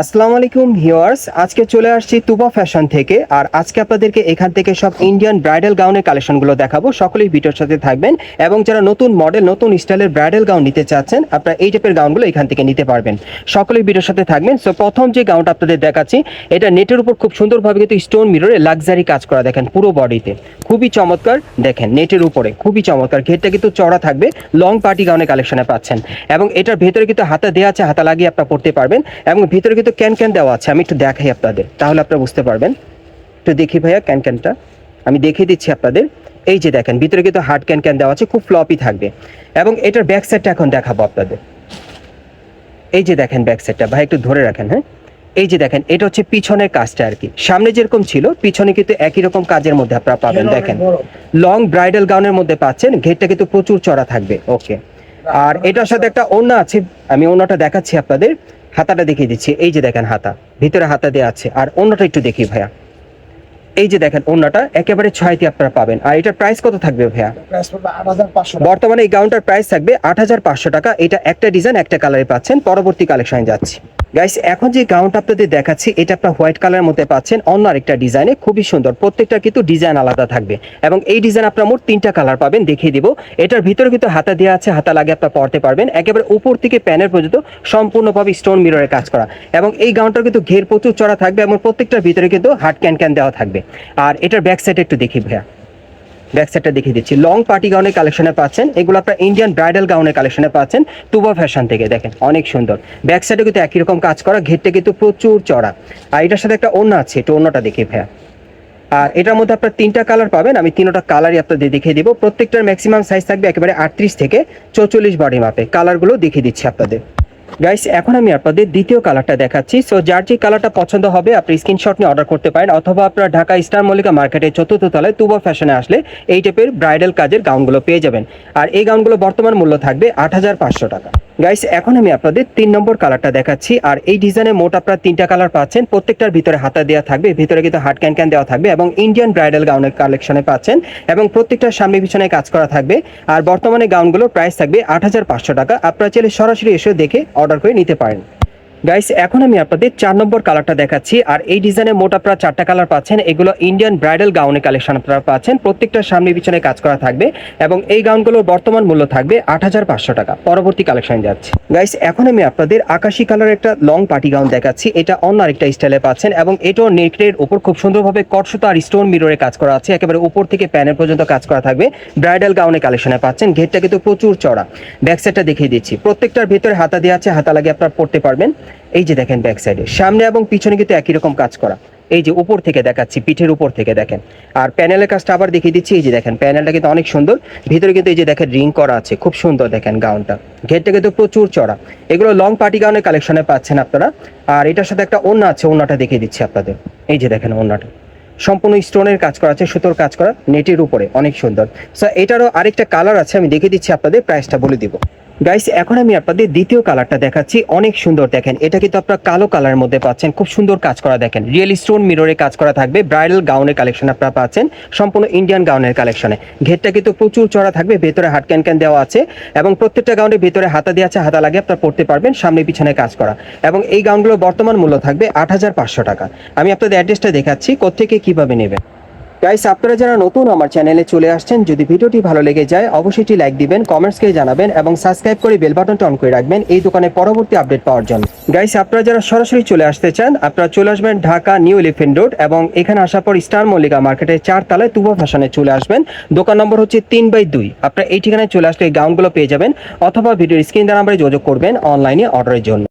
আসসালামু আলাইকুম ভিউয়ার্স, আজকে চলে আসছি তুবা ফ্যাশন থেকে, আর আজকে আপনাদেরকে এখান থেকে সব ইন্ডিয়ান ব্রাইডাল গাউনের কালেকশনগুলো দেখাবো, সকলেই ভিডিওর সাথে থাকবেন, এবং যারা নতুন মডেল নতুন স্টাইলের ব্রাইডাল গাউন নিতে চাচ্ছেন, আপনারা এই টাইপের গাউনগুলো এখান থেকে নিতে পারবেন। সকলেই ভিডিওর সাথে থাকবেন সো প্রথম যে গাউনটা আপনাদের দেখাচ্ছি, এটা নেটের উপর খুব সুন্দরভাবে কিন্তু স্টোন মিররে লাক্সারি কাজ করা, দেখেন পুরো বডিতে খুবই চমৎকার, দেখেন নেটের উপরে, খুবই চমৎকার, ঘেরটা কিন্তু চড়া থাকবে লং পার্টি গাউনের কালেকশনে পাচ্ছেন, এবং এটার ভেতরে কিন্তু হাতা দেওয়া আছে, হাতা লাগিয়ে আপনারা পড়তে পারবেন, এবং ভিতরে কিন্তু ক্যান ক্যান দেওয়া আছে আমি একটু দেখাই আপনাদের তাহলে আপনারা বুঝতে পারবেন। একটু দেখি ভাইয়া ক্যান ক্যানটা। আমি দেখিয়ে দিচ্ছি আপনাদের। এই যে দেখেন ভিতরে কিন্তু হার্ড ক্যান ক্যান দেওয়া আছে খুব ফ্লপি থাকবে। এবং এটার ব্যাক সাইডটা এখন দেখাবো আপনাদের। এই যে দেখেন ব্যাক সাইডটা ভাই একটু ধরে রাখেন হ্যাঁ? এই যে দেখেন এটা হচ্ছে পিছনের কাজটা আর কি। সামনে যেরকম ছিল পিছনে কিন্তু একই রকম কাজের মধ্যে আপনারা পাবেন দেখেন। লং ব্রাইডাল গাউনের মধ্যে পাচ্ছেন ঘেরটা কিন্তু প্রচুর চড়া থাকবে ওকে আর এটার সাথে একটা ওড়না আছে আমি ওড়নাটা দেখাচ্ছি আপনাদের। হাতাটা দেখিয়ে দিচ্ছি। এই যে দেখেন হাতা ভিতরে হাতা দেওয়া আছে। আর অন্যটা একটু দেখি ভাইয়া। এই যে দেখেন অন্যটা একেবারে ছয়টি আপনারা পাবেন। আর এটার প্রাইস কত থাকবে ভাইয়া? বর্তমানে এই গাউনটার প্রাইস থাকবে আট হাজার পাঁচশো টাকা। এটা একটা ডিজাইন একটা কালারে পাচ্ছেন। পরবর্তী কালেকশনে যাচ্ছি। গাইস এখন যে গাউনটা আপনাদের দেখাচ্ছি, এটা আপনার হোয়াইট কালারের মধ্যে পাচ্ছেন। অন্য আরেকটা ডিজাইনে খুবই সুন্দর। প্রত্যেকটা কিন্তু ডিজাইন আলাদা থাকবে। এবং এই ডিজাইন আপনার মোট তিনটা কালার পাবেন, দেখিয়ে দিব। এটার ভিতরে কিন্তু হাতা দেওয়া আছে, হাতা লাগে আপনার পড়তে পারবেন। একেবারে উপর থেকে প্যানের পর্যন্ত সম্পূর্ণভাবে স্টোন মিররের কাজ করা। এবং এই গাউনটার কিন্তু ঘের প্রচুর চড়া থাকবে এবং প্রত্যেকটার ভিতরে কিন্তু হাট ক্যান ক্যান দেওয়া থাকবে। আর এটার ব্যাক সাইড একটু দেখি ভাইয়া। ব্যাক সাইডটা দেখিয়ে দিচ্ছি। লং পার্টি গাউনের কালেকশনে পাচ্ছেন। এগুলো আপনার ইন্ডিয়ান ব্রাইডাল গাউনের কালেকশনে পাচ্ছেন। তুবা ফ্যাশন থেকে, দেখেন, অনেক সুন্দর। ব্যাক সাইডে কিন্তু একই রকম কাজ করা, ঘেরটা কিন্তু প্রচুর চড়া। আর এটার সাথে একটা অন্য আছে, একটু অন্যটা দেখি ভাইয়া। আর এটার মধ্যে আপনার তিনটা কালার পাবেন, আমি তিনটা কালারই আপনাদের দেখিয়ে দিব। প্রত্যেকটার ম্যাক্সিমাম সাইজ থাকবে একেবারে আটত্রিশ থেকে চৌচল্লিশ বডি মাপে কালারগুলো দেখিয়ে দিচ্ছি আপনাদের। গাইস এখন আমি আপনাদের দ্বিতীয় কালারটা দেখাচ্ছি। সো যার যে কালারটা পছন্দ হবে, আপনি স্ক্রিনশট নিয়ে অর্ডার করতে পারেন, অথবা আপনারা ঢাকা স্টার মল্লিকা মার্কেটের চতুর্থ তলায় তুবা ফ্যাশনে আসলে এই টাইপের ব্রাইডাল কাজের গাউনগুলো পেয়ে যাবেন। আর এই গাউনগুলো বর্তমান মূল্য থাকবে আট হাজার পাঁচশো টাকা। গাইস এখন আমি আপনাদের তিন নম্বর কালারটা দেখাচ্ছি, আর এই ডিজাইনে মোট আপনারা তিনটা কালার পাচ্ছেন। প্রত্যেকটার ভিতরে হাতা দেওয়া থাকবে, ভিতরে কিন্তু হাট ক্যান ক্যান দেওয়া থাকবে, এবং ইন্ডিয়ান ব্রাইডাল গাউনের কালেকশনে পাচ্ছেন, এবং প্রত্যেকটার সামনে পিছনে কাজ করা থাকবে। আর বর্তমানে গাউনগুলোর প্রাইস থাকবে আট হাজার পাঁচশো টাকা। আপনারা চাইলে সরাসরি এসে দেখে অর্ডার করে নিতে পারেন। গাইস এখন আমি আপনাদের চার নম্বর কালারটা দেখাচ্ছি, আর এই ডিজাইনে মোট আপনারা চারটা কালার পাচ্ছেন। এগুলো ইন্ডিয়ান ব্রাইডাল গাউনের কালেকশন আপনারা পাচ্ছেন। প্রত্যেকটার সামনে পিছনে কাজ করা থাকবে, এবং এই গাউনগুলোর বর্তমান মূল্য থাকবে আট হাজার পাঁচশো টাকা। পরবর্তী কালেকশন যাচ্ছে। গাইস এখন আমি আপনাদের আকাশি কালারের একটা লং পার্টি গাউন দেখাচ্ছি। এটা অন্য আরেকটা স্টাইলে পাচ্ছেন, এবং এটাও নেকের উপর খুব সুন্দরভাবে কটসুতা আর স্টোন মিররে কাজ করা আছে। একেবারে উপর থেকে প্যানের পর্যন্ত কাজ করা থাকবে। ব্রাইডাল গাউনে কালেকশনে পাচ্ছেন, ঘেরটা কিন্তু প্রচুর চড়া ব্যাক সাইডটা দেখিয়ে দিচ্ছি। প্রত্যেকটার ভেতরে হাতা দেওয়া আছে, হাতা লাগিয়ে আপনারা পড়তে পারবেন। এই যে দেখেন ব্যাক সাইডে সামনে এবং পিছনে কিন্তু একই রকম কাজ করা। এই যে উপর থেকে দেখাচ্ছি, পিঠের উপর থেকে দেখেন। আর প্যানেলের কাজটা আবার দেখিয়ে দিচ্ছি, এই যে দেখেন প্যানেলটা কিন্তু অনেক সুন্দর। ভিতরে কিন্তু এই যে দেখেন রিং করা আছে, খুব সুন্দর দেখেন গাউনটা ঘেরটা কিন্তু প্রচুর চড়া এগুলো লং পার্টি গাউনের কালেকশনে পাচ্ছেন আপনারা। আর এটার সাথে একটা ওন্না আছে ওন্নাটা দেখিয়ে দিচ্ছি আপনাদের। এই যে দেখেন ওন্নাটা সম্পূর্ণ স্টোনের কাজ করা আছে, সুতোর কাজ করা, নেটের উপরে, অনেক সুন্দর। সো এটারও আরেকটা কালার আছে, আমি দেখিয়ে দিচ্ছি আপনাদের প্রাইসটা বলে দিব। গাইস এখন আমি আপনাদের দ্বিতীয় কালারটা দেখাচ্ছি। অনেক সুন্দর দেখেন। এটা কিন্তু আপনারা কালো কালারের মধ্যে পাচ্ছেন। খুব সুন্দর কাজ করা দেখেন। রিয়েল স্টোন মিররে কাজ করা থাকবে। ব্রাইডাল গাউনের কালেকশন আপনারা পাচ্ছেন। সম্পূর্ণ ইন্ডিয়ান গাউনের কালেকশনে ঘেরটা কিন্তু প্রচুর চড়া থাকবে। ভেতরে হাট ক্যান ক্যান দেওয়া আছে এবং প্রত্যেকটা গাউনের ভেতরে হাতা দেওয়া আছে। হাতা লাগে আপনারা পড়তে পারবেন। সামনে পিছনে কাজ করা। এবং এই গাউনগুলো বর্তমান মূল্য থাকবে আট হাজার পাঁচশো টাকা। আমি আপনাদের অ্যাড্রেসটা দেখাচ্ছি। কোথেকে কীভাবে নেবেন? গাইস আপনারা যারা নতুন আমার চ্যানেলে চলে আসছেন, যদি ভিডিওটি ভালো লেগে যায়, অবশ্যই লাইক দিবেন কমেন্টস করে জানাবেন এবং সাবস্ক্রাইব করে বেল বাটনটা অন করে রাখবেন এই দোকানে পরবর্তী আপডেট পাওয়ার জন্য। গাইস আপনারা যারা সরাসরি চলে আসতে চান, আপনারা চলে আসবেন ঢাকা নিউ এলিফেন্ট রোড এবং এখানে আসার পর স্টার মল্লিকা মার্কেটের চার তলায় তুবা ফ্যাশনে চলে আসবেন। দোকান নম্বর হচ্ছে তিন বাই দুই। আপনারা এই ঠিকানায় চলে আসলে এই গাউনগুলো পেয়ে যাবেন অথবা ভিডিওর স্ক্রিন দ্বারা নাম্বারে যোগাযোগ করবেন অনলাইনে অর্ডারের জন্য।